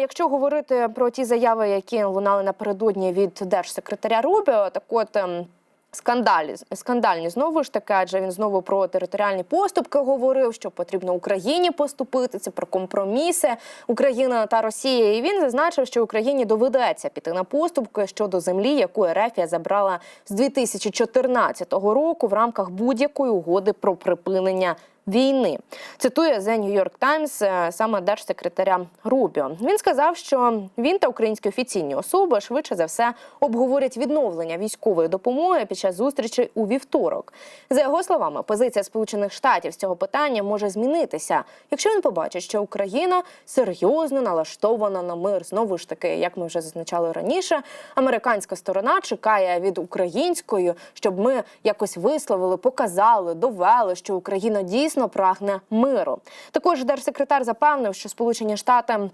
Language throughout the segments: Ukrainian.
якщо говорити про ті заяви, які лунали напередодні від держсекретаря Рубіо, так от. ем, Скандалі скандальні знову ж таки, адже він знову про територіальні поступки говорив, що потрібно Україні поступитися про компроміси Україна та Росія. І він зазначив, що Україні доведеться піти на поступки щодо землі, яку Ерефія забрала з 2014 року в рамках будь-якої угоди про припинення війни. Цитує The New York Times е, саме держсекретаря Рубіо. Він сказав, що він та українські офіційні особи швидше за все обговорять відновлення військової допомоги під час зустрічі у вівторок. За його словами, позиція Сполучених Штатів з цього питання може змінитися, якщо він побачить, що Україна серйозно налаштована на мир. Знову ж таки, як ми вже зазначали раніше, американська сторона чекає від української, щоб ми якось висловили, показали, довели, що Україна дійсно прагне миру. Також держсекретар запевнив, що Сполучені Штати.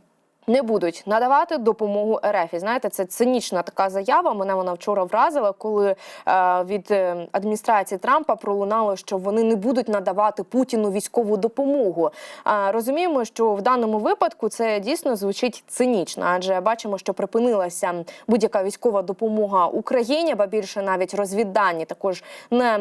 Не будуть надавати допомогу РФ. І знаєте, це цинічна така заява. Мене вона вчора вразила, коли е, від е, адміністрації Трампа пролунало, що вони не будуть надавати Путіну військову допомогу. Е, розуміємо, що в даному випадку це дійсно звучить цинічно, адже бачимо, що припинилася будь-яка військова допомога Україні, ба більше навіть розвіддані також не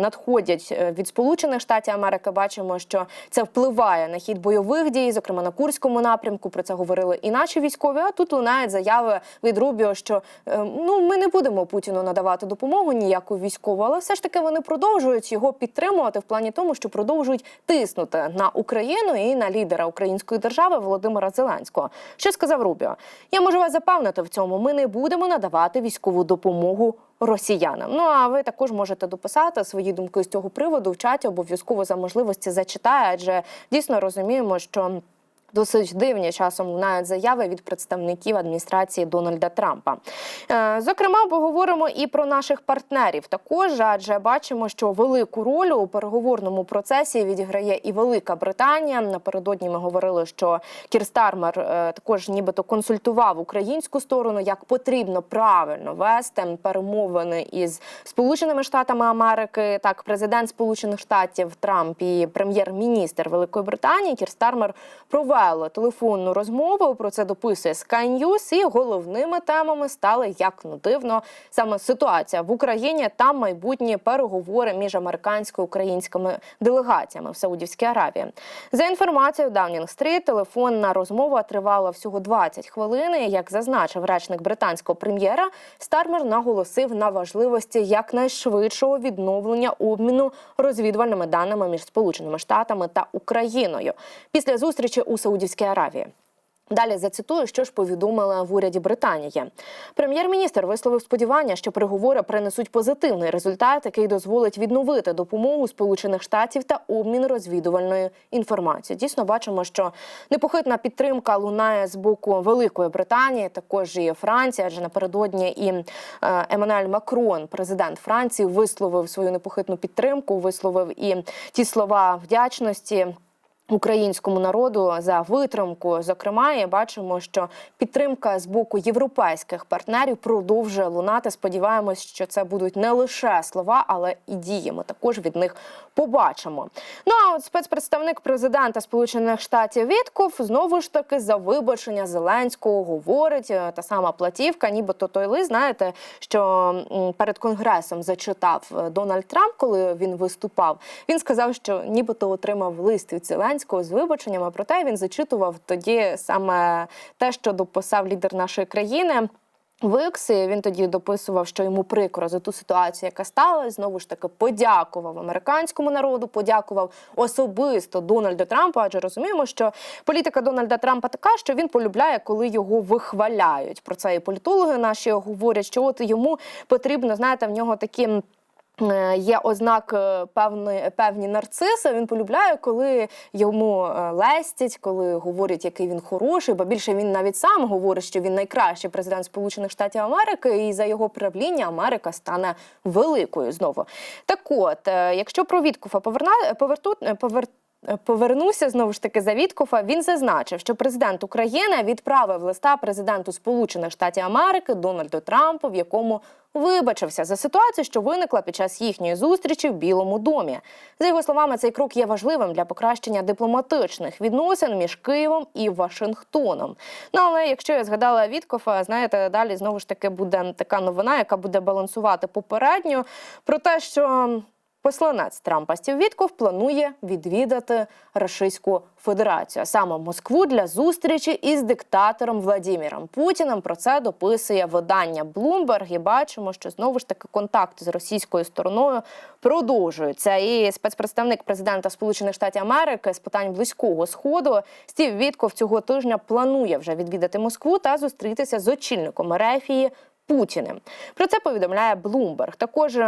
надходять від Сполучених Штатів Америки. Бачимо, що це впливає на хід бойових дій, зокрема на Курському напрямку. Про це говорили і наші військові. А тут лунають заяви від Рубіо, що е, ну ми не будемо Путіну надавати допомогу ніяку військову, але все ж таки вони продовжують його підтримувати в плані тому, що продовжують тиснути на Україну і на лідера української держави Володимира Зеленського. Що сказав Рубіо? Я можу вас запевнити в цьому. Ми не будемо надавати військову допомогу. Росіянам, ну а ви також можете дописати свої думки з цього приводу в чаті. Обов'язково за можливості зачитаю, адже дійсно розуміємо, що Досить дивні часом лунають заяви від представників адміністрації Дональда Трампа. Е, Зокрема, поговоримо і про наших партнерів. Також адже бачимо, що велику роль у переговорному процесі відіграє і Велика Британія. Напередодні ми говорили, що Кір Стармер е, також нібито консультував українську сторону, як потрібно правильно вести перемовини із Сполученими Штатами Америки. Так, президент Сполучених Штатів Трамп і прем'єр-міністр Великої Британії Кір Стармер провели телефонну розмову. Про це дописує Sky News, і головними темами стали як не дивно саме ситуація в Україні та майбутні переговори між американсько українськими делегаціями в Саудівській Аравії. За інформацією Downing Street, телефонна розмова тривала всього 20 хвилин. Як зазначив речник британського прем'єра, Стармер наголосив на важливості якнайшвидшого відновлення обміну розвідувальними даними між Сполученими Штатами та Україною після зустрічі у Саудівській Аравії. Далі зацитую, що ж повідомили в уряді Британії. Прем'єр-міністр висловив сподівання, що переговори принесуть позитивний результат, який дозволить відновити допомогу Сполучених Штатів та обмін розвідувальною інформацією. Дійсно, бачимо, що непохитна підтримка лунає з боку Великої Британії, також і Франції, адже напередодні і е, Еммануель Макрон, президент Франції, висловив свою непохитну підтримку, висловив і ті слова вдячності. Українському народу за витримку, зокрема, і бачимо, що підтримка з боку європейських партнерів продовжує лунати. Сподіваємось, що це будуть не лише слова, але і дії. Ми також від них побачимо. Ну а от спецпредставник президента Сполучених Штатів Вітков знову ж таки за вибачення Зеленського говорить та сама платівка, нібито той лист, знаєте, що перед конгресом зачитав е, Дональд Трамп, коли він виступав. Він сказав, що нібито отримав лист від Зеленського з вибаченнями. Проте він зачитував тоді саме те, що дописав лідер нашої країни. Викси він тоді дописував, що йому прикро за ту ситуацію, яка сталася. Знову ж таки подякував американському народу, подякував особисто Дональду Трампу. Адже розуміємо, що політика Дональда Трампа така, що він полюбляє, коли його вихваляють. Про це і політологи наші говорять, що от йому потрібно, знаєте, в нього такі. Е, Є ознак е, певні, певні нарциси. Він полюбляє, коли йому е, лестять, коли говорять, який він хороший, бо більше він навіть сам говорить, що він найкращий президент Сполучених Штатів Америки, і за його правління Америка стане великою знову. Так от, якщо про Віткуфа поверна поверту, повер. Е, Повернуся знову ж таки за Віткофа. Він зазначив, що президент України відправив листа президенту Сполучених Штатів Америки Дональду Трампу, в якому вибачився за ситуацію, що виникла під час їхньої зустрічі в Білому домі. За його словами, цей крок є важливим для покращення дипломатичних відносин між Києвом і Вашингтоном. Ну але якщо я згадала Віткофа, знаєте, далі знову ж таки буде така новина, яка буде балансувати попередню про те, що. Посланець Трампа Стів Вітков планує відвідати Російську Федерацію, а саме Москву для зустрічі із диктатором Владіміром Путіним. Про це дописує видання Bloomberg. І бачимо, що знову ж таки контакти з російською стороною продовжуються. І спецпредставник президента Сполучених Штатів Америки з питань близького сходу Стів Вітков цього тижня планує вже відвідати Москву та зустрітися з очільником Ерефії Путіним. Про це повідомляє Bloomberg. Також.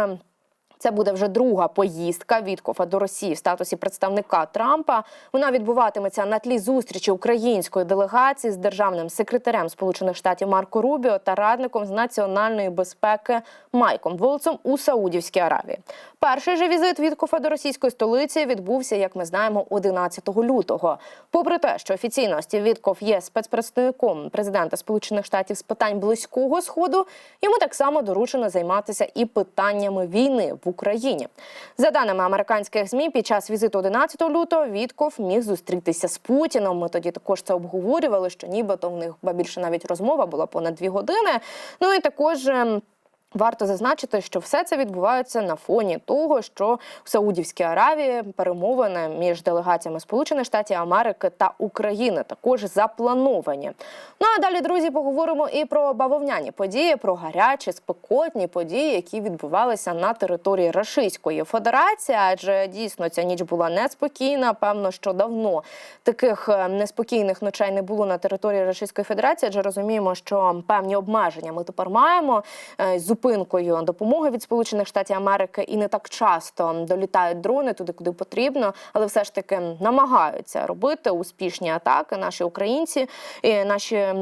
Це буде вже друга поїздка Віткофа до Росії в статусі представника Трампа. Вона відбуватиметься на тлі зустрічі української делегації з державним секретарем Сполучених Штатів Марко Рубіо та радником з національної безпеки Майком Волцем у Саудівській Аравії. Перший же візит Віткофа до російської столиці відбувся, як ми знаємо, 11 лютого. Попри те, що офіційно Стів Вітков є спецпредставником президента Сполучених Штатів з питань близького сходу, йому так само доручено займатися і питаннями війни в Україні. За даними американських змі, під час візиту 11 лютого Вітков міг зустрітися з Путіном. Ми тоді також це обговорювали, що нібито в них ба більше навіть розмова була понад дві години. Ну і також. Варто зазначити, що все це відбувається на фоні того, що в Саудівській Аравії перемовини між делегаціями Сполучених Штатів Америки та України також заплановані. Ну а далі, друзі, поговоримо і про бавовняні події, про гарячі, спекотні події, які відбувалися на території Російської Федерації. Адже дійсно ця ніч була неспокійна. Певно, що давно таких е, неспокійних ночей не було на території Російської Федерації. Адже розуміємо, що певні обмеження ми тепер маємо е, зупинкою допомоги від Сполучених Штатів Америки і не так часто долітають дрони туди, куди потрібно, але все ж таки намагаються робити успішні атаки. Наші українці і наші.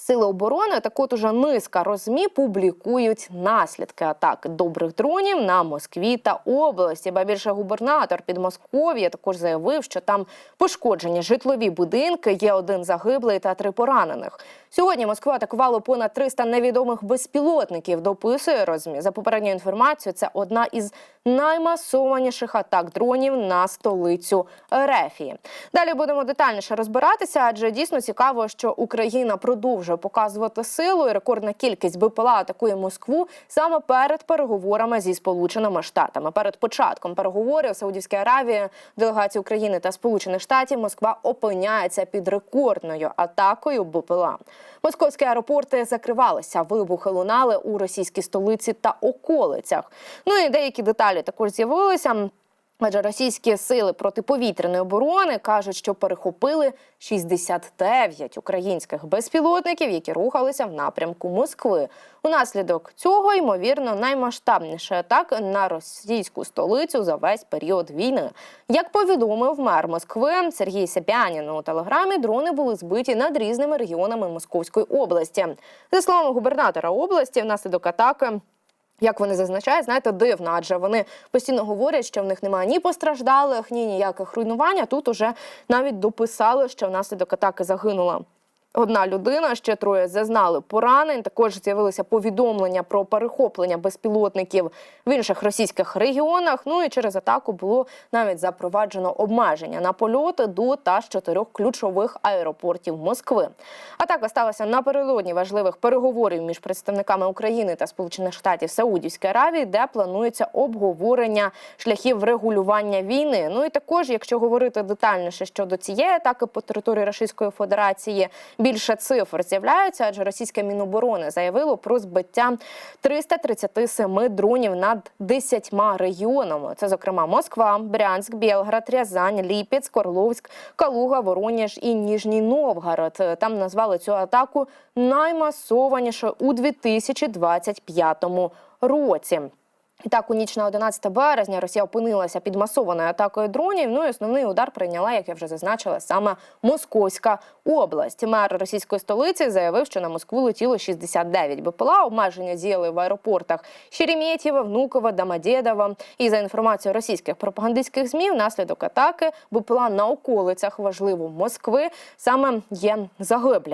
Сили оборони так от уже низка розмі публікують наслідки атаки добрих дронів на Москві та області. Ба більше губернатор Підмосков'я також заявив, що там пошкоджені житлові будинки, є один загиблий та три поранених. Сьогодні Москва атакувала понад 300 невідомих безпілотників. Дописує розмі. За попередньою інформацією, це одна із наймасованіших атак дронів на столицю Рефії. Далі будемо детальніше розбиратися, адже дійсно цікаво, що Україна продовжує показувати силу і рекордна кількість БПЛА атакує Москву саме перед переговорами зі Сполученими Штатами. Перед початком переговорів в Саудівській Аравії делегації України та Сполучених Штатів Москва опиняється під рекордною атакою БПЛА. Московські аеропорти закривалися, вибухи лунали у російській столиці та околицях. Ну і деякі деталі також з'явилися. Адже російські сили протиповітряної оборони кажуть, що перехопили 69 українських безпілотників, які рухалися в напрямку Москви. Унаслідок цього, ймовірно, наймасштабніша атака на російську столицю за весь період війни. Як повідомив мер Москви Сергій Сапянін у телеграмі, дрони були збиті над різними регіонами Московської області. За словами губернатора області, внаслідок атаки. Як вони зазначають, знаєте, дивно, адже вони постійно говорять, що в них немає ні постраждалих, ні ніяких руйнувань. А Тут уже навіть дописали, що внаслідок атаки загинула. Одна людина, ще троє зазнали поранень. Також з'явилися повідомлення про перехоплення безпілотників в інших російських регіонах. Ну і через атаку було навіть запроваджено обмеження на польоти до та з чотирьох ключових аеропортів Москви. Атака сталася напередодні важливих переговорів між представниками України та Сполучених Штатів Саудівської Аравії, де планується обговорення шляхів регулювання війни. Ну і також, якщо говорити детальніше щодо цієї атаки по території Російської Федерації, більше цифр з'являються, адже російське міноборони заявило про збиття 337 дронів над 10 регіонами. Це, зокрема, Москва, Брянськ, Білград, Рязань, Ліпецьк, Орловськ, Калуга, Воронеж і Ніжній Новгород. Там назвали цю атаку наймасованішою у 2025 році. І так, у ніч на 11 березня Росія опинилася під масованою атакою дронів. Ну і основний удар прийняла, як я вже зазначила, саме Московська область. Мер російської столиці заявив, що на Москву летіло 69 БПЛА. Обмеження діяли в аеропортах Шереметьєва, Внуково, Домодєдово. І за інформацією російських пропагандистських змів, внаслідок атаки БПЛА на околицях важливо Москви саме є загиблі.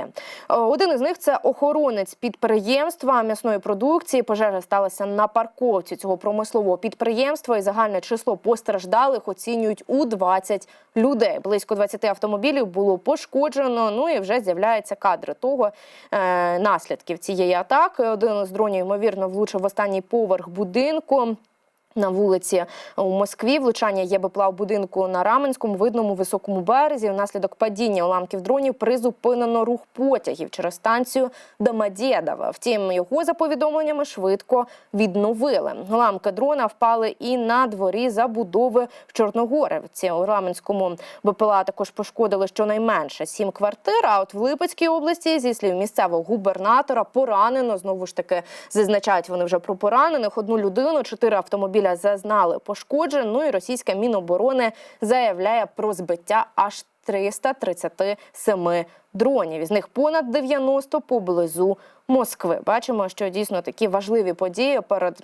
Е, Один із них це охоронець підприємства м'ясної продукції. Пожежа сталася на парковці цього промислового підприємства. І загальне число постраждалих оцінюють у 20 людей. Близько 20 автомобілів було пошкоджено. Ну і вже з'являються кадри того е, наслідків цієї атаки. Один з дронів ймовірно влучив в останній поверх будинку. На вулиці у Москві влучання є БПЛА в будинку на Раменському видному високому березі. Внаслідок падіння уламків дронів призупинено рух потягів через станцію Домодєдова. Втім, його за повідомленнями швидко відновили. Уламки дрона впали і на дворі забудови в Чорногорівці. У Раменському БПЛА також пошкодили щонайменше сім квартир. А от в Липецькій області, зі слів місцевого губернатора, поранено знову ж таки зазначають вони вже про поранених. Одну людину, чотири автомобіля зазнали пошкоджень. Ну і російська міноборони заявляє про збиття аж 337 дронів. Із них понад 90 поблизу Москви. Бачимо, що дійсно такі важливі події перед.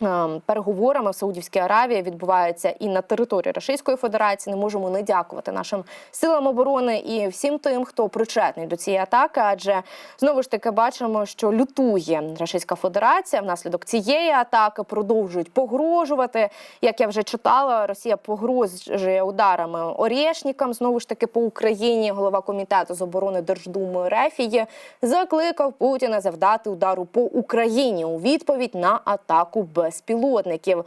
Ем, Переговорами в Саудівській Аравії відбуваються і на території Російської Федерації. Не можемо не дякувати нашим силам оборони і всім тим, хто причетний до цієї атаки. Адже знову ж таки бачимо, що лютує Російська Федерація внаслідок цієї атаки продовжують погрожувати. Як я вже читала, Росія погрожує ударами Орєшнікам. Знову ж таки по Україні. Голова комітету з оборони Держдуми Рефії закликав Путіна завдати удару по Україні у відповідь на атаку безпілотників.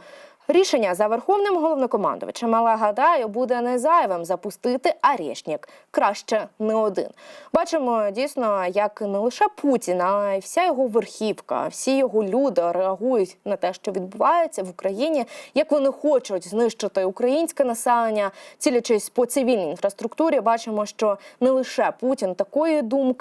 Рішення за верховним головнокомандувачем, але гадаю, буде не зайвим запустити Арешнік. Краще не один. Бачимо дійсно, як не лише Путін, а й вся його верхівка, всі його люди реагують на те, що відбувається в Україні, як вони хочуть знищити українське населення, цілячись по цивільній інфраструктурі. Бачимо, що не лише Путін такої думки.